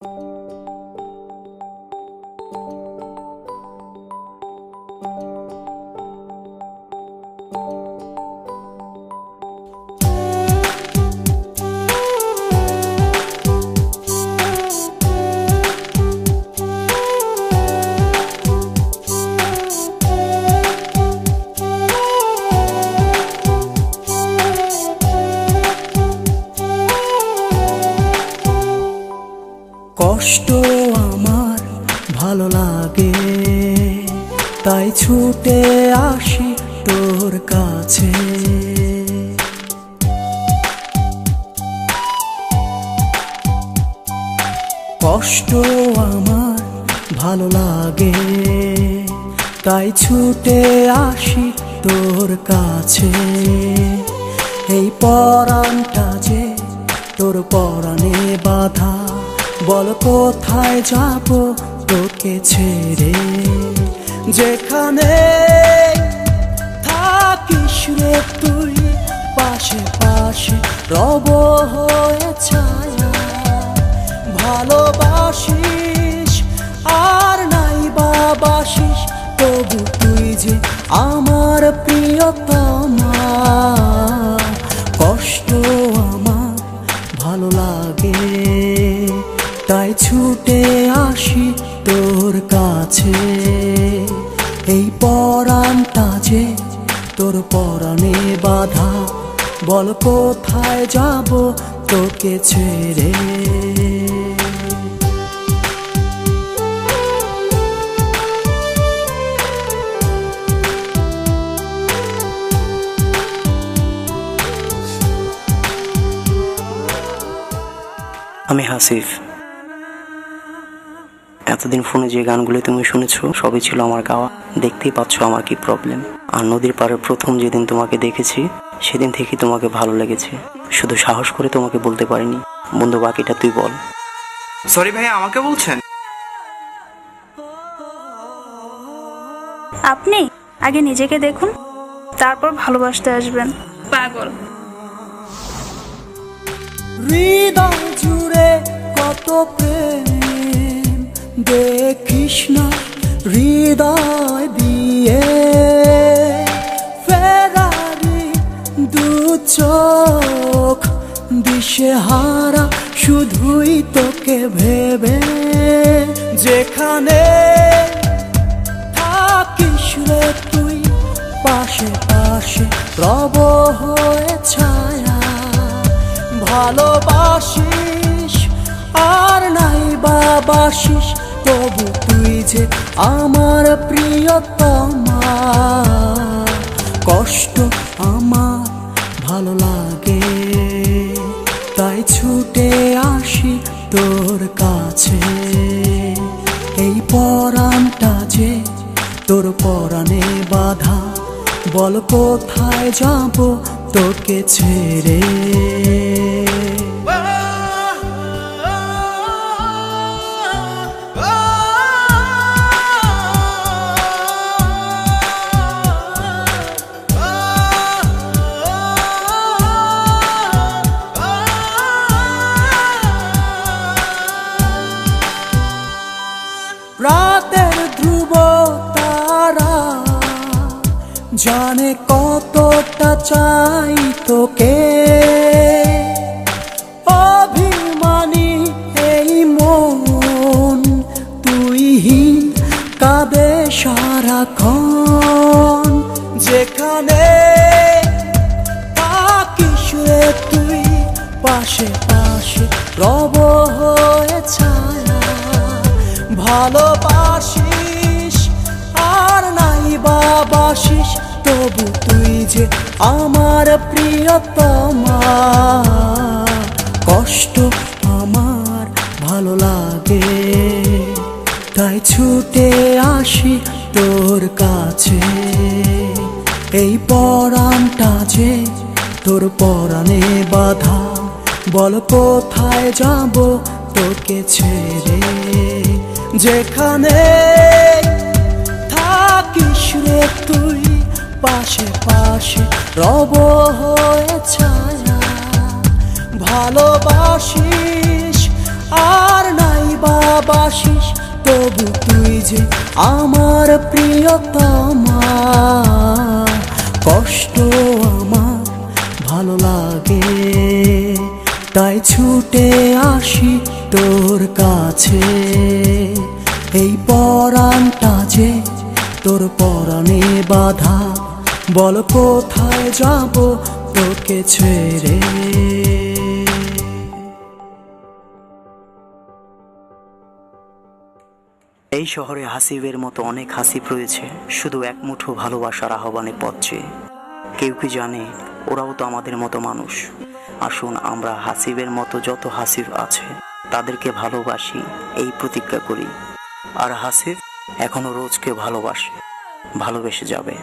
কষ্ট তাই ছুটে আসি তোর কাছে। কষ্ট আমার ভালো লাগে, তাই ছুটে আসি তোর কাছে। এই পরাণটা যে তোর পরাণে বাধা, বল কোথায় যাব তোকে ছেড়ে? যেখানে থাকিস রে তুই, পাশে পাশে রব হয়ে ছায়া। ভালোবাসিস আর নাই বাবাসিস তবু তুই যে আমার প্রিয়তমা। কষ্ট আমার ভালো লাগে, তাই ছুটে আসি তোর কাছে। তোর পরাণে বাধা। বল কোথায় যাব তোকে ছেড়ে। আমি হাসিফ। এতদিন ফোনে যে গানগুলো তুমি শুনেছো, সবই ছিল আমার গাওয়া। দেখতেই পাচ্ছ আমার কি প্রবলেম আর নদীর পাড়ে প্রথম যেদিন তোমাকে দেখেছি সেদিন থেকেই তোমাকে ভালো লেগেছে। শুধু সাহস করে তোমাকে বলতে পারিনি। বন্ধু বাকিটা তুই বল। সরি ভাইয়া আমাকে বলছেন? আপনি আগে নিজেকে দেখুন তারপর ভালোবাসতে আসবেন। পাগল। হৃদয় জুড়ে কত প্রেম চোখ দিশে হারা শুধুই তোকে ভেবে। যেখানে থাকিস রে তুই, পাশে পাশে রব হয়ে ছায়া। ভালোবাসিস, আর নাই বাবাসিস তবু তুই যে আমার প্রিয়তমা। কষ্ট আমার ভালো লাগে। তাই ছুটে আসি তোর কাছে। এই পরাণটা যে তোর পরাণে বাধা, বল কোথায় যাব তোকে ছেড়ে? জানে কতটা চাই তোকে। অভিমানী এই মন, তুই হীন, কাঁদে সারাক্ষণ। যেখানে থাকিস রে তুই, পাশে পাশে রব হয়ে ছায়া। ভালোবাসিস আর নাই বাবাসিস তবু তুই যে আমার প্রিয়তমা। কষ্ট আমার ভালো লাগে, তাই ছুটে আসি তোর কাছে। এই পরাণটা যে তোর পরাণে বাধা, বল কোথায় যাব তোকে ছেড়ে? যেখানে থাকিস রে তুই পাশে পাশে রব হয়ে ছায়া। ভালোবাসিস, আর নাই বাবাসিস তবু তুই যে আমার প্রিয়তমা। কষ্ট আমার, ভালো লাগে, তাই ছুটে আসি তোর কাছে। এই যে তোর পরাণে বাধা। বল কোথায় যাব তোকে ছেড়ে? এই শহরে হাসিবের মতো অনেক হাসিব রয়েছে, শুধু এক মুঠো ভালোবাসার আহ্বানে পথ চেয়ে কেউ কি জানে, ওরাও তো আমাদের মতো মানুষ। আসুন আমরা হাসিবের মতো যত হাসিব আছে, তাদেরকে ভালোবাসি, এই প্রতিজ্ঞা করি। আর হাসিব এখনও রোজকে ভালোবাসে ভালোবেসে যাবে।